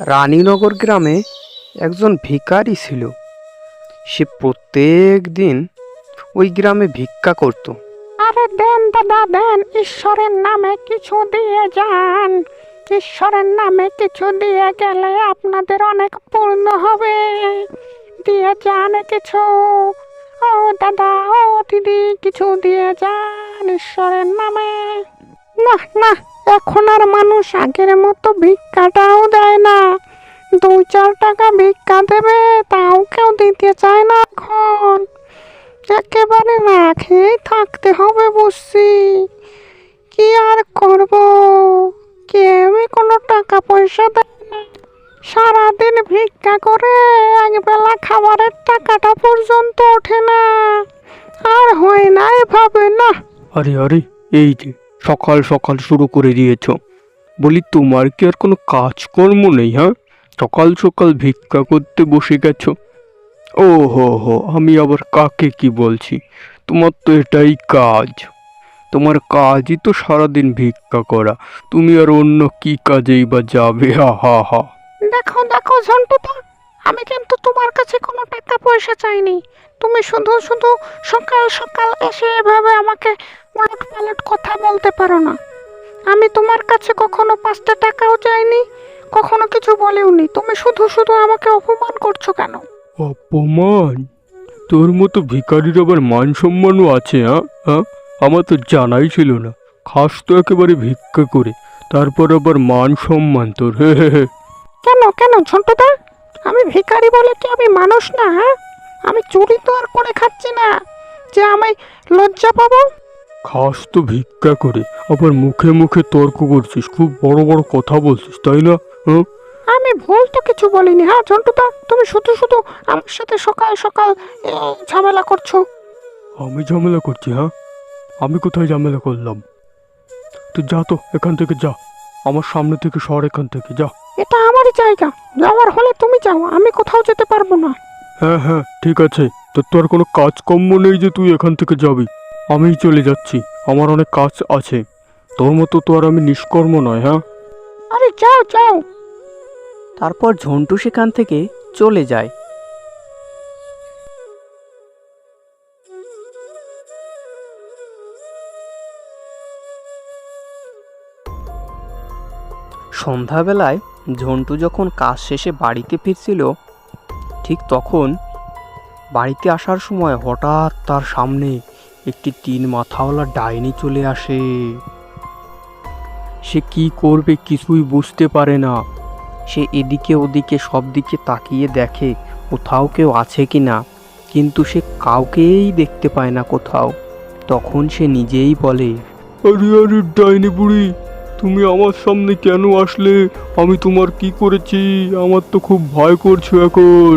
রানীনগর গ্রামে একজন ভিখারি ছিল। সে প্রত্যেক দিন ওই গ্রামে ভিক্ষা করত। আরে দেন দাদা, দেন, ঈশ্বরের নামে কিছু দিয়ে যান। ঈশ্বরের নামে কিছু দিয়ে গেলে আপনাদের অনেক পূর্ণ হবে। দিয়ে যান কিছু। ও দাদা, ও দিদি, কিছু দিয়ে যান ঈশ্বরের নামে। না না, এখন আর মানুষ আগের মতো ভিক্ষাটাও দেয় না। দুই, চার টাকা ভিক্ষা দেবে, তাও কেউ দিতে চায় না এখন। একেবারে না খেয়েই থাকতে হবে বুঝছি। কি আর করব? কেউই কোনো টাকা পয়সা দেয় না। সারাদিন ভিক্ষা করে একবেলা খাবারের টাকাটা পর্যন্ত ওঠে না। আর হয় না এভাবে না। আরে আরে, এই যে সকাল সকাল শুরু করে দিয়েছ। বলি, তোমার কি আর কোনো কাজকর্ম নেই হ্যাঁ? সকাল সকাল ভিক্ষা করতে বসে গেছো। ও হো হো আমি আবার কাকে কি বলছি? তোমার তো এটাই কাজ। তোমার কাজই তো সারাদিন ভিক্ষা করা। তুমি আর অন্য কি কাজেই বা যাবে? হা হা হা। দেখো দেখো, ঝন্টুদা, আমি কিন্তু তোমার কাছে কোনো টাকা পয়সা চাইনি। তুমি শুধু শুধু সকাল সকাল এসে এভাবে আমাকে উলট কথা বলতে পারো না। আমি তোমার কাছে কখনো পাঁচটা টাকাও চাইনি কখনো কিছু বলেওনি। তুমি শুধু শুধু আমাকে অপমান করছ কেন? অপমান? তোর মতো ভিখারির আবার মান সম্মানও আছে হ্যাঁ? হ্যাঁ? আমার তো জানাই ছিল না। খাস তো একেবারে ভিক্ষা করে তারপর আবার মান সম্মান তোর হে হে হে। কেন কেন ঝন্টুদা? আমি ভিখারি বলে কি আমি মানুষ না হ্যাঁ? আমি চুরি তো আর করে খাচ্ছি না। যে আমি লজ্জা পাবো? খাস তো ভিক্ষা করে। আবার মুখে মুখে তর্ক করছিস খুব বড় বড় কথা বলছিস তাই না? হ্যাঁ আমি ভুল তো কিছু বলিনি হ্যাঁ ঝন্টুদা? তুমি শুধু শুধু আমার সাথে সকাল সকাল এই ঝামেলা করছ। আমি ঝামেলা করছি হ্যাঁ? আমি কোথায় ঝামেলা করলাম? তুই যা তো এখান থেকে যা। আমার সামনে থেকে সর এখান থেকে যা। এটা আমারই জায়গা। যাওয়ার হলে তুমি যাও আমি কোথাও যেতে পারব না। হ্যাঁ হ্যাঁ ঠিক আছে। তোর তো আর কোনো কাজকর্ম নেই যে তুই এখান থেকে যাবি। আমিই চলে যাচ্ছি। আমার অনেক কাজ আছে। তোর মতো তো আর আমি নিষ্কর্ম নয় হ্যাঁ? আরে যাও যাও। তারপর ঝন্টু সেখান থেকে চলে যায়। সন্ধ্যাবেলায় ঝন্টু যখন কাজ শেষে বাড়িতে ফিরছিল ঠিক তখন বাড়িতে আসার সময় হঠাৎ তার সামনে একটি তিন মাথাওয়ালা ডাইনি চলে আসে সে কি করবে কিছুই বুঝতে পারে না সে এদিকে ওদিকে সব দিকে তাকিয়ে দেখে কোথাও কেউ আছে কি না কিন্তু সে কাউকেই দেখতে পায় না কোথাও তখন সে নিজেই বলে আরে আরে ডাইনি বুড়ি তুমি আমার সামনে কেন আসলে আমি তোমার কি করেছি আমার তো খুব ভয় করছ এখন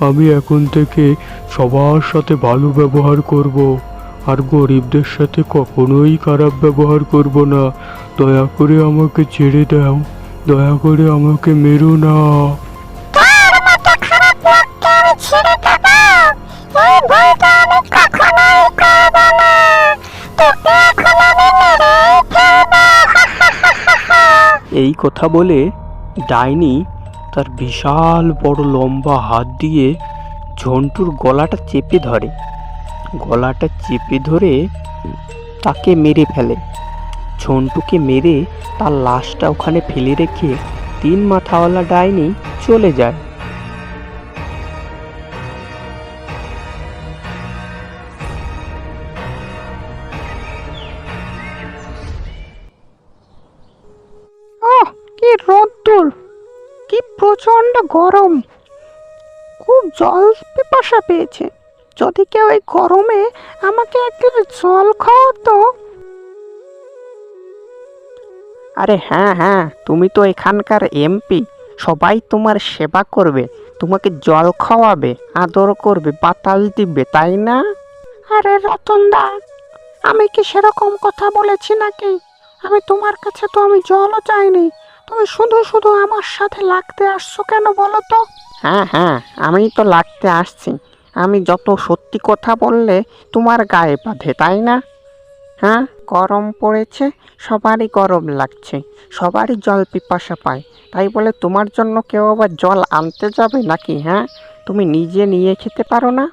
আমি এখন থেকে সবার সাথে ভালো ব্যবহার করব আর গরিবদের সাথে কখনোই খারাপ ব্যবহার করব না। দয়া করে আমাকে ছেড়ে দাও দয়া করে আমাকে মেরো না। এই কথা বলে ডাইনি তার বিশাল বড় লম্বা হাত দিয়ে ঝন্টুর গলাটা চেপে ধরে। গলাটা চেপে ধরে তাকে মেরে ফেলে। ঝন্টুকে মেরে তার লাশটা ওখানে ফেলে রেখে তিন মাথাওয়ালা ডাইনি চলে যায়। ওহ কি প্রচণ্ড গরম। খুব জল পিপাসা পেয়েছে। যদি কেউ এই গরমে আমাকে এক জল খাওয়াতো। আরে হ্যাঁ হ্যাঁ তুমি তো এখানকার এমপি। সবাই তোমার সেবা করবে, তোমাকে জল খাওয়াবে, আদর করবে, বাতাস দিবে, তাই না? আরে রতনদা আমি কি সেরকম কথা বলেছি নাকি? আমি তোমার কাছে তো আমি জলও চাইনি। তুমি শুধু শুধু আমার সাথে লাগতে আসছো কেন বলো তো? হ্যাঁ হ্যাঁ আমি তো লাগতে আসছি। আমি যত সত্যি কথা বললে তোমার গায়ে বাঁধে, তাই না? হ্যাঁ গরম পড়েছে, সবারই গরম লাগছে, সবারই জল পিপাসা পায়। তাই বলে তোমার জন্য কেউ আবার জল আনতে যাবে নাকি হ্যাঁ? তুমি নিজে নিয়ে খেতে পারো না?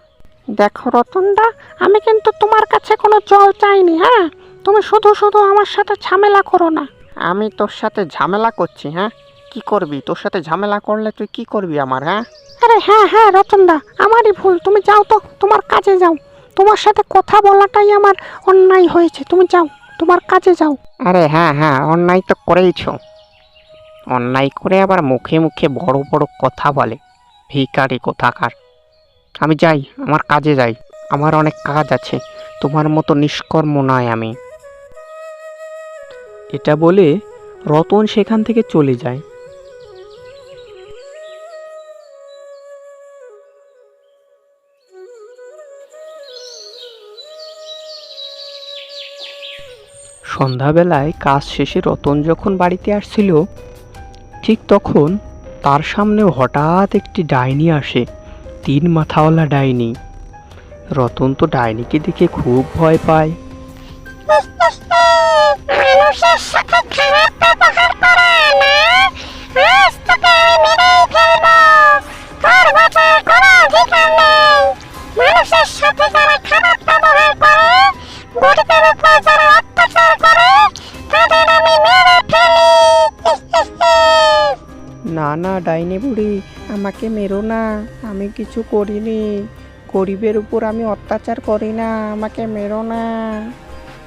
দেখো রতনদা, আমি কিন্তু তোমার কাছে কোনো জল চাইনি হ্যাঁ? তুমি শুধু শুধু আমার সাথে ঝামেলা করো না। আমি তোর সাথে ঝামেলা করছি হ্যাঁ? কি করবি? তোর সাথে ঝামেলা করলে তুই কি করবি আমার হ্যাঁ? আরে হ্যাঁ হ্যাঁ রতনদা আমারই ভুল। তুমি যাও তো তোমার কাজে যাও। তোমার সাথে কথা বলাটাই আমার অন্যায় হয়েছে। তুমি যাও তোমার কাজে যাও। আরে হ্যাঁ হ্যাঁ অন্যায় তো করেইছ। অন্যায় করে আবার মুখে মুখে বড় বড় কথা বলে। ভিকারি কোথাকার? আমি যাই আমার কাজে যাই। আমার অনেক কাজ আছে। তোমার মতো নিষ্কর্ম নয় আমি। এটা বলে রতন সেখান থেকে চলে যায়। সন্ধ্যাবেলায় কাজ শেষে রতন যখন বাড়িতে আসছিল, ঠিক তখন তার সামনে হঠাৎ একটি ডাইনি আসে, তিন মাথাওয়ালা ডাইনি। রতন তো ডাইনিকে দেখে খুব ভয় পায়। না না না ডাইনি বুড়ি, আমাকে মেরো না, আমি কিছু করিনি। গরিবের উপর আমি অত্যাচার করি না, আমাকে মেরো না।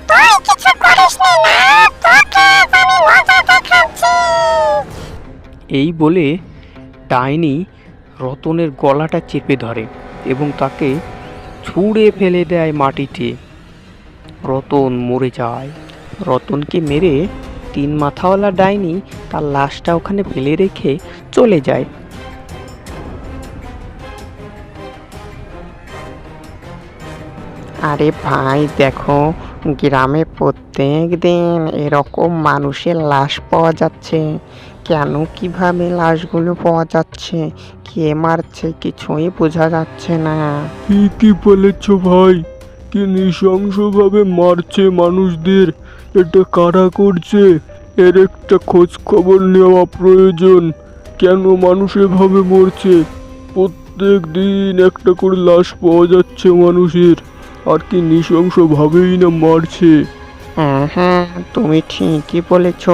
তুই কিছু করিস না তোকে আমি মজা দেখাচ্ছি। এই বলে ডাইনি রতনের গলাটা চেপে ধরে এবং তাকে ছুঁড়ে ফেলে দেয় মাটিতে। রতন মরে যায়। রতনকে মেরে তিন মাথাওয়ালা ডাইনি তার লাশটা ওখানে ফেলে রেখে চলে যায়। আরে ভাই দেখো গ্রামে প্রত্যেক দিন এরকম মানুষের লাশ পাওয়া যাচ্ছে। কেন কীভাবে লাশগুলো পাওয়া যাচ্ছে? কে মারছে কিছুই বোঝা যাচ্ছে না। ঠিকই বলেছ ভাই, কি নৃশংসভাবে মারছে মানুষদের। এটা কারা করছে? এর একটা খোঁজ খবর নেওয়া প্রয়োজন। কেন মানুষ এভাবে মরছে? প্রত্যেক দিন একটা করে লাশ পাওয়া যাচ্ছে মানুষের। আর কি নৃশংসভাবেই না মারছে। হ্যাঁ হ্যাঁ তুমি ঠিকই বলেছ।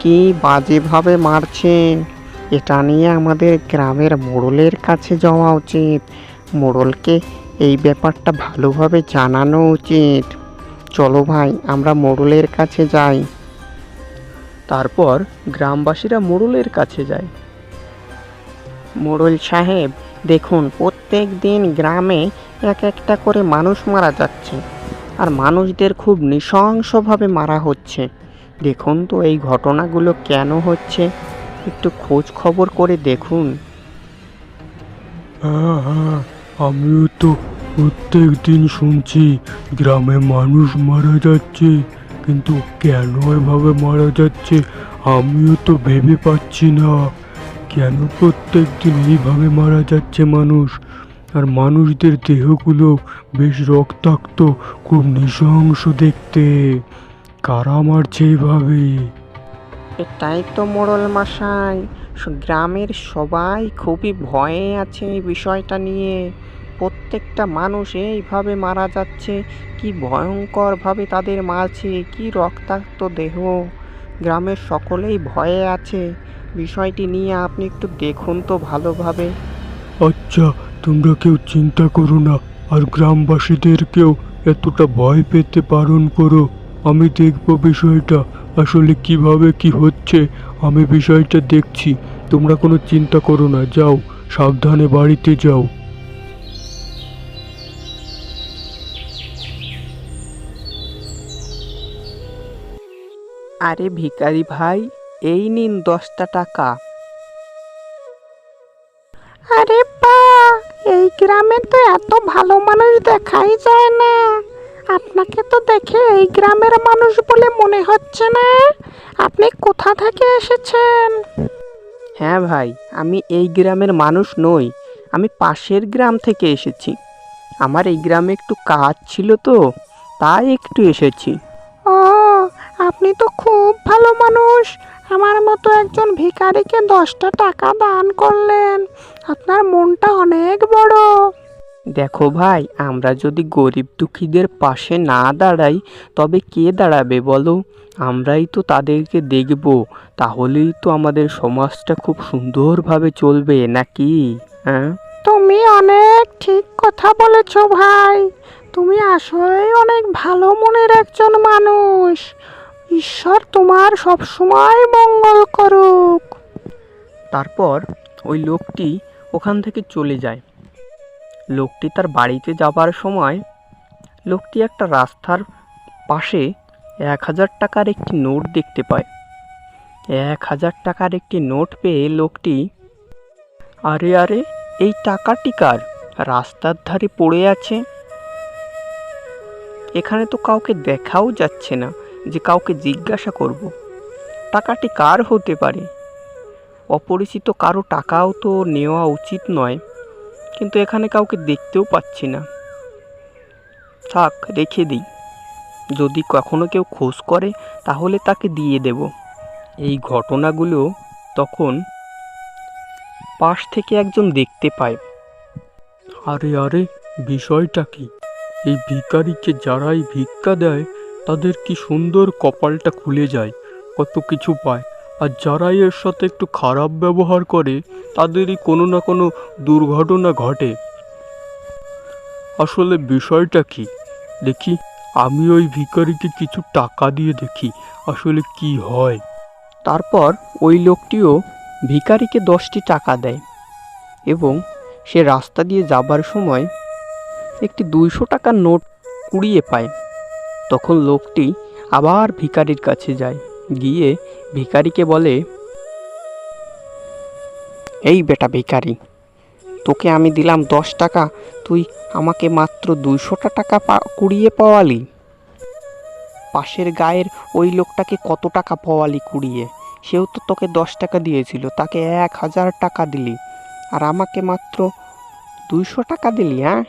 কি বাজেভাবে মারছে? এটা নিয়ে আমাদের গ্রামের মোড়লের কাছে যাওয়া উচিত। মোড়লকে এই ব্যাপারটা ভালোভাবে জানানো উচিত। চলো ভাই আমরা মোড়লের কাছে যাই। তারপর গ্রামবাসীরা মোড়লের কাছে যায়। মোড়ল সাহেব দেখুন, প্রত্যেক দিন গ্রামে এক একটা করে মানুষ মারা যাচ্ছে। আর মানুষদের খুব নৃশংসভাবে মারা হচ্ছে। দেখুন তো এই ঘটনাগুলো কেন হচ্ছে? একটু খোঁজ খবর করে দেখুন। হ্যাঁ হ্যাঁ আমিও তো প্রত্যেক দিন শুনছি, গ্রামে মানুষ মারা যাচ্ছে, কিন্তু কেন এভাবে মারা যাচ্ছে? আমিও তো ভেবে পাচ্ছি না। কেন প্রত্যেক দিন এইভাবে মারা যাচ্ছে মানুষ? আর মানুষদের দেহগুলো বেশ রক্তাক্ত, খুব নৃশংস দেখতে। কারা মারছে এইভাবে? এটাই তো মোড়ল মশাই। গ্রামের সবাই খুবই ভয়ে আছে এই বিষয়টা নিয়ে। প্রত্যেকটা মানুষ এইভাবে মারা যাচ্ছে। কি ভয়ঙ্করভাবে তাদের মারছে, কি রক্তাক্ত দেহ। গ্রামের সকলেই ভয়ে আছে। বিষয়টি নিয়ে আপনি একটু দেখুন তো ভালোভাবে। আচ্ছা তোমরা কেউ চিন্তা করো না আর গ্রামবাসীদেরকেও এতটা ভয় পেতে বারণ করো। আমি দেখব বিষয়টা আসলে কীভাবে কি হচ্ছে আমি বিষয়টা দেখছি। তোমরা কোনো চিন্তা করো না যাও সাবধানে বাড়িতে যাও। আরে ভিখারি ভাই এই নিন দশটা টাকা। আরে বা এই গ্রামে তো এত ভালো মানুষ দেখাই যায় না। আপনাকে তো দেখে এই গ্রামের মানুষ বলে মনে হচ্ছে না। আপনি কোথা থেকে এসেছেন? হ্যাঁ ভাই আমি এই গ্রামের মানুষ নই। আমি পাশের গ্রাম থেকে এসেছি। আমার এই গ্রামে একটু কাজ ছিল তো তাই একটু এসেছি। আপনি তো খুব ভালো মানুষ। আমার মতো একজন ভিখারিকে দশটা টাকা দান করলেন। আপনার মনটা অনেক বড়। দেখো ভাই আমরা যদি গরিব দুঃখীদের পাশে না দাঁড়াই তবে কে দাঁড়াবে বলো? আমরাই তো তাদেরকে দেখব। তাহলেই তো আমাদের সমাজটা খুব সুন্দরভাবে চলবে নাকি? হ্যাঁ? তুমি অনেক ঠিক কথা বলেছ ভাই। তুমি আসলেই অনেক ভালো মনের একজন মানুষ। ঈশ্বর তোমার সবসময় মঙ্গল করুক। তারপর ওই লোকটি ওখান থেকে চলে যায়। লোকটি তার বাড়িতে যাবার সময় লোকটি একটা রাস্তার পাশে এক হাজার টাকার একটি নোট দেখতে পায়। এক হাজার টাকার একটি নোট পেয়ে লোকটি, আরে আরে, এই টাকাটি কার? রাস্তার ধারে পড়ে আছে। এখানে তো কাউকে দেখাও যাচ্ছে না। যে কাউকে জিজ্ঞাসা করব, টাকাটি কার হতে পারে? অপরিচিত কারও টাকাও তো নেওয়া উচিত নয়, কিন্তু এখানে কাউকে দেখতেও পাচ্ছি না। থাক, রেখে দিই। যদি কখনো কেউ খোঁজ করে, তাহলে তাকে দিয়ে দেব। এই ঘটনাগুলো তখন পাশ থেকে একজন দেখতে পায়। আরে আরে, বিষয়টা কি? এই ভিখারিকে যারাই ভিক্ষা দেয় তাদের কি সুন্দর কপালটা খুলে যায়, কত কিছু পায়। আর যারাই এর সাথে একটু খারাপ ব্যবহার করে, তাদেরই কোনো না কোনো দুর্ঘটনা ঘটে। আসলে বিষয়টা কি? দেখি, আমি ওই ভিখারিকে কিছু টাকা দিয়ে দেখি, আসলে কি হয়। তারপর ওই লোকটিও ভিখারিকে দশটি টাকা দেয় এবং সে রাস্তা দিয়ে যাবার সময় একটি দুইশো টাকার নোট কুড়িয়ে পায়। তখন লোকটি আবার ভিখারির কাছে যায়। গিয়ে ভিখারিকে বলে, এই বেটা ভিখারি, তোকে আমি দিলাম দশ টাকা, তুই আমাকে মাত্র দুইশোটা টাকা কুড়িয়ে পাওয়ালি। পাশের গায়ের ওই লোকটাকে কত টাকা পাওয়ালি কুড়িয়ে? সেও তো তোকে দশ টাকা দিয়েছিল, তাকে এক হাজার টাকা দিলি। আর আমাকে মাত্র দুইশো টাকা দিলি হ্যাঁ?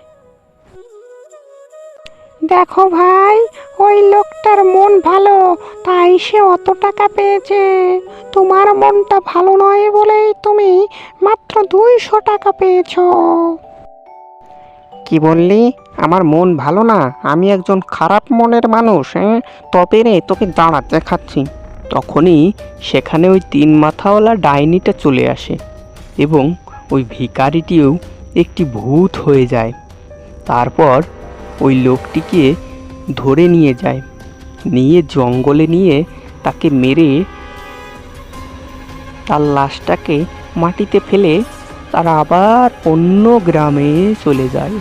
দেখো ভাই, ওই লোকটার মন ভালো, তাই সে অত টাকা পেয়েছে। তোমার মনটা ভালো নয় বলেই তুমি মাত্র দুইশো টাকা পেয়েছ। কি বললি? আমার মন ভালো না? আমি একজন খারাপ মনের মানুষ হ্যাঁ? তবে রে, তোকে দাঁড়া, দেখাচ্ছি। তখনই সেখানে ওই তিন মাথাওয়ালা ডাইনিটা চলে আসে এবং ওই ভিখারিটিও একটি ভূত হয়ে যায়। তারপর ওই লোকটিকে ধরে নিয়ে যায়। নিয়ে জঙ্গলে নিয়ে তাকে মেরে তার লাশটাকে মাটিতে ফেলে তারা আবার অন্য গ্রামে চলে যায়।